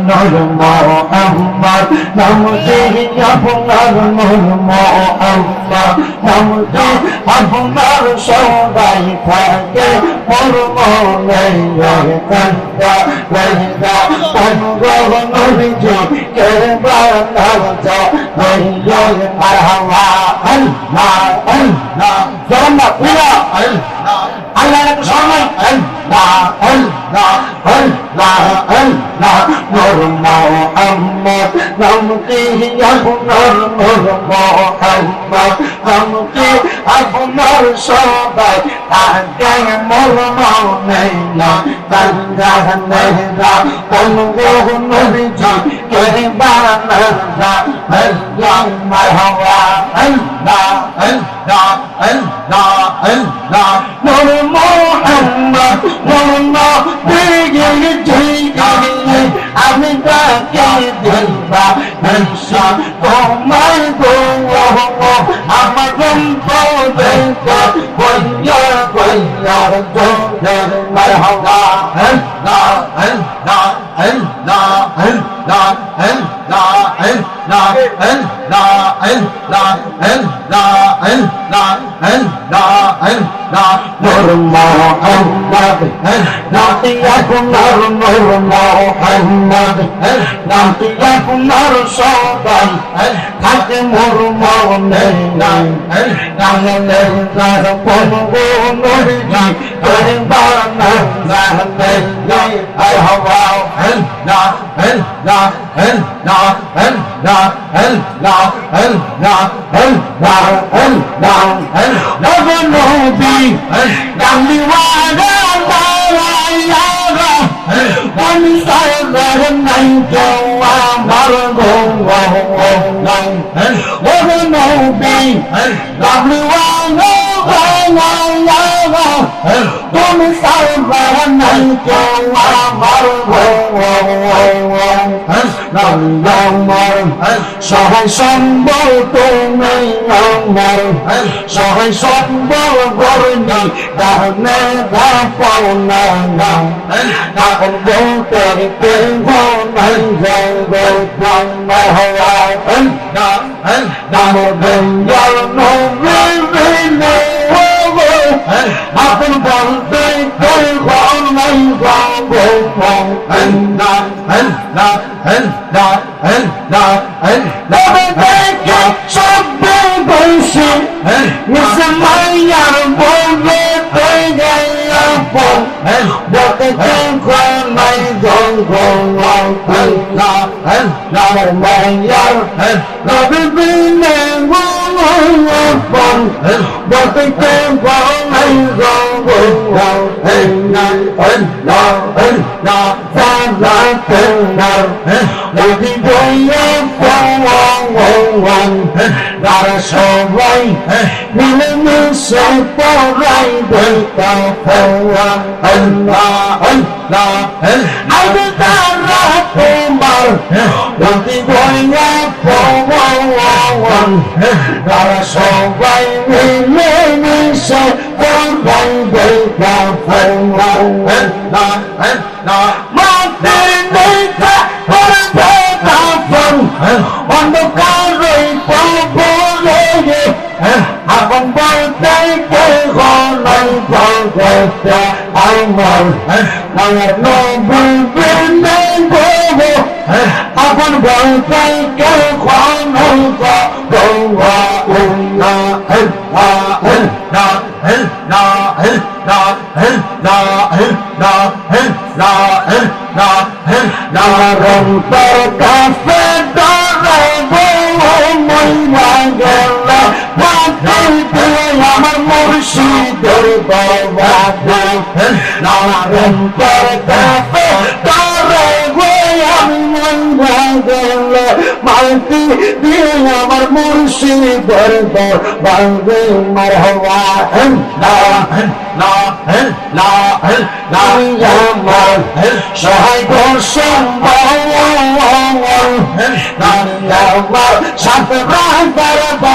নূর মোহাম্মদ নামটি আপনার নূর মোহাম্মদ নামটি আপনার সবাই থাকে মোর মনে আল্লাহ la ân la ân la ân la nô mô âm mô nam ti nhân nô mô âm mô nam ti âm nô so bài ta gang mô mô này là tan ra này ra tan vô nơi chẳng kể ba nơi ra ân lòng mai hồng la ân la ân la ân la ân la nô mô âm Bangladesh তোমার গৌরব আমার গন্তব্য বন্য বন্য জনের মরহবা হ্যাঁ না হ্যাঁ না হ্যাঁ না হ্যাঁ না হ্যাঁ la en la en la en la en la en la en la nur Muhammad en la yakun nur nur Muhammad en la yakun nur sultan en hakim nur Muhammad en la en la qul qul nur ji en ba na la en la ay hawa Don't stop, but I'm not going. I'm আমার সহায় সম্বল তুমি আমার সহায় সম্বল গরমি দানে ধাপাও না না তখন বলতে নাই যাই গল্প না হওয়া না না Hey, الله أكبر وبداية Barasawai Minimil sa paray Balta fawa Allah Allah তারা সবাই মিলে মিশে কোরবান দেখা ফরমান না না মাতে দেখা করবে তাফন অন্ধকার রই পাবলে আগুন বলতে কে গলাই গলাই আপন বলকে আমার সুন্দর বাবা নারায়ণ পাতা তারা মালতি দিয়ে আমার মুর্শিদর বাংবে মারহবা সহায় দর্শন সাত রাত বারবা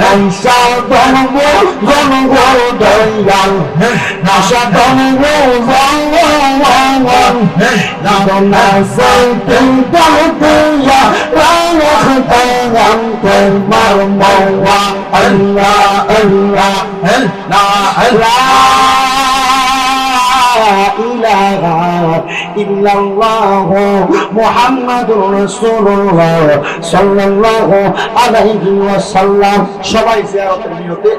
নাইসা দনব দনব দয়াল নাসা দনব দয়াল না সাইতে দয়া রাখ তায়াম তোমার মওয়া আল্লাহ আল্লাহ আল্লাহ আল্লাহ ইলাহা ইল্লাল্লাহ মুহাম্মাদুর রাসূলুল্লাহ সাল্লাল্লাহু আলাইহি ওয়াসাল্লাম। সবাই জিয়ারতের নিয়তে